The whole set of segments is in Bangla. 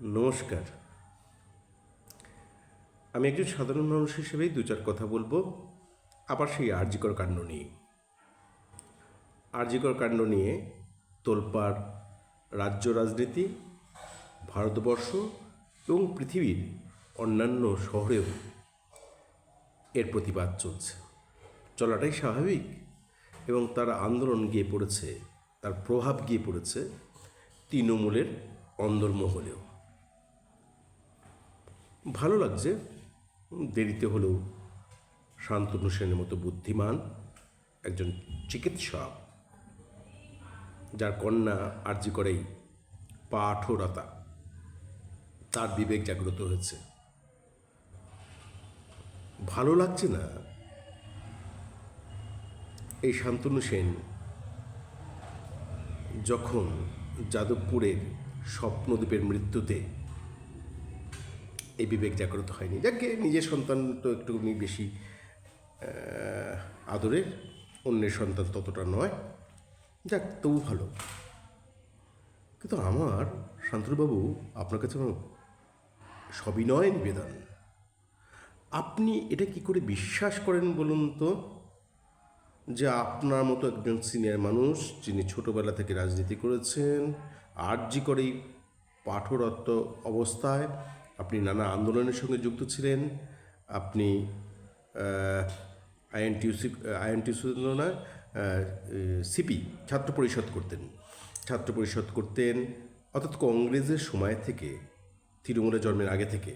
নমস্কার। আমি একজন সাধারণ মানুষ হিসেবেই দু চার কথা বলব। আবার সেই আর্যিকর কাণ্ড নিয়ে। আর্যিকর কাণ্ড নিয়ে তোলপাড় রাজ্য রাজনীতি, ভারতবর্ষ এবং পৃথিবীর অন্যান্য শহরেও এর প্রতিবাদ চলছে। চলাটাই স্বাভাবিক এবং তার আন্দোলন গিয়ে পড়েছে, তার প্রভাব গিয়ে পড়েছে তৃণমূলের অন্দরমহলেও। ভালো লাগছে। দেরিতে হলেও শান্তনু সেনের মতো বুদ্ধিমান একজন চিকিৎসক, যার কন্যা আর্জি করেই পাঠরতা, তার বিবেক জাগ্রত হয়েছে। ভালো লাগছে না? এই শান্তনু সেন যখন যাদবপুরের স্বপ্নদ্বীপের মৃত্যুতে এই বিবেক জাগ্রত হয়নি। যাকে নিজের সন্তান তো একটু বেশি আদরের, অন্যের সন্তান ততটা নয়। যাক, তবু ভালো। কিন্তু আমার শান্তনুবাবু, আপনার কাছে আমার সবিনয় নিবেদন। আপনি এটা কি করে বিশ্বাস করেন বলুন তো? যে আপনার মতো একজন সিনিয়র মানুষ, যিনি ছোটবেলা থেকে রাজনীতি করেছেন আর্জি করেই পাঠরত অবস্থায় আপনি নানা আন্দোলনের সঙ্গে যুক্ত ছিলেন। আপনি আইএনটিউসি আইএনটিউসি না সিপি, ছাত্র পরিষদ করতেন। ছাত্র পরিষদ করতেন। অর্থাৎ কংগ্রেসের সময় থেকে তৃণমূলের জন্মের আগে থেকে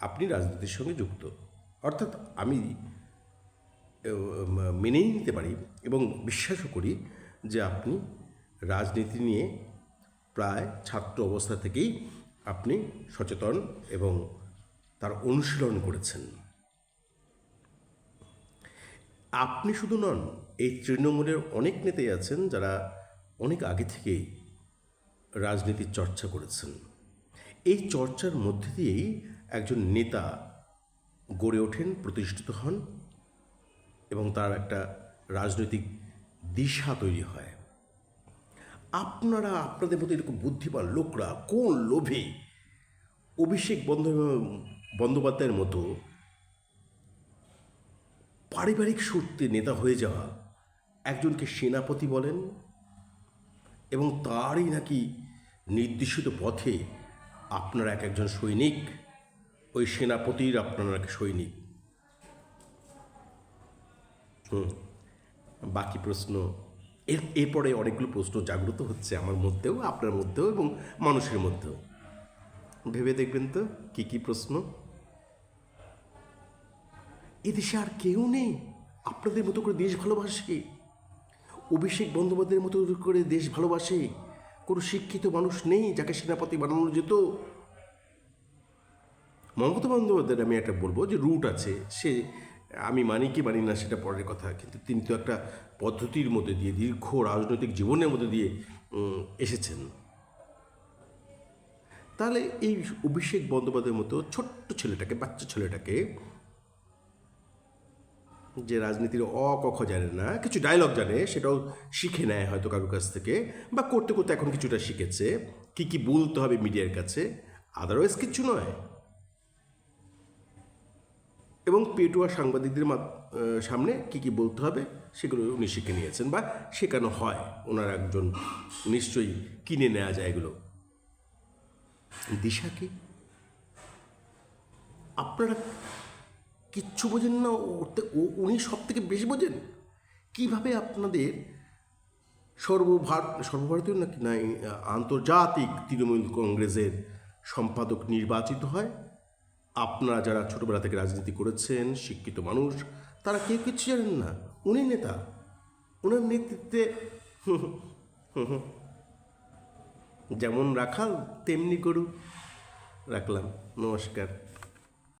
আপনি রাজনীতির সঙ্গে যুক্ত। অর্থাৎ আমি মেনেই নিতে পারি এবং বিশ্বাসও করি যে আপনি রাজনীতি নিয়ে প্রায় ছাত্র অবস্থা থেকেই আপনি সচেতন এবং তার অনুশীলন করেছেন। আপনি শুধু নন, এই তৃণমূলের অনেক নেতাই আছেন যারা অনেক আগে থেকেই রাজনীতির চর্চা করেছেন। এই চর্চার মধ্যে দিয়েই একজন নেতা গড়ে ওঠেন, প্রতিষ্ঠিত হন এবং তার একটা রাজনৈতিক দিশা তৈরি হয়। আপনারা, আপনাদের মতো এরকম বুদ্ধিমান লোকরা কোন লোভে? অভিষেক বন্দ বন্দ্যোপাধ্যায়ের মতো পারিবারিক সূত্রে নেতা হয়ে যাওয়া একজনকে সেনাপতি বলেন এবং তারই নাকি নির্দিষ্ট পথে আপনারা এক একজন সৈনিক, ওই সেনাপতির আপনারা এক সৈনিক। হুম, বাকি প্রশ্ন এর, এরপরে অনেকগুলো প্রশ্ন জাগ্রত হচ্ছে আমার মধ্যেও, আপনার মধ্যেও এবং মানুষের মধ্যেও। ভেবে দেখবেন তো কি কি প্রশ্ন? এদেশে আর কেউ নেই। আপনাদের মতো করে দেশ ভালোবাসে। অভিষেক বন্দ্যোপাধ্যায়ের মতো করে দেশ ভালোবাসে। কোনো শিক্ষিত মানুষ নেই যাকে সেনাপতি বানানো যেত। মমতা বন্দ্যোপাধ্যায়ের আমি একটা বলব যে রুট আছে। সে আমি মানি কি মানি না সেটা পরের কথা, কিন্তু তিনি তো একটা পদ্ধতির মধ্যে দিয়ে, দীর্ঘ রাজনৈতিক জীবনের মধ্যে দিয়ে এসেছেন। তাহলে এই অভিষেক বন্দ্যোপাধ্যায়ের মতো ছোট্ট ছেলেটাকে, বাচ্চা ছেলেটাকে, যে রাজনীতির অ জানে না, কিছু ডায়লগ জানে, সেটাও শিখে নেয় হয়তো কারোর কাছ থেকে, বা করতে করতে এখন কিছুটা শিখেছে, কি কি বলতে হবে মিডিয়ার কাছে আদারওয়াইজ কিছু নয়। এবং পেটুয়া সাংবাদিকদের সামনে কি কি বলতে হবে সেগুলো উনি শিখে নিয়েছেন বা শেখানো হয়। ওনার একজন নিশ্চয়ই কিনে নেওয়া যায় এগুলো। দিশা কি? আপনারা কিচ্ছু বোঝেন না উনি সব থেকে বেশি বোঝেন? কীভাবে আপনাদের সর্বভারত সর্বভারতীয় নাকি না আন্তর্জাতিক তৃণমূল কংগ্রেসের সম্পাদক নির্বাচিত হয়? আপনারা যারা ছোটবেলা থেকে রাজনীতি করেছেন, শিক্ষিত মানুষ, তারা কেউ কিছু জানেন না। উনি নেতা। ওনার নেতৃত্বে যেমন রাখাল, তেমনি গরু রাখলাম। নমস্কার।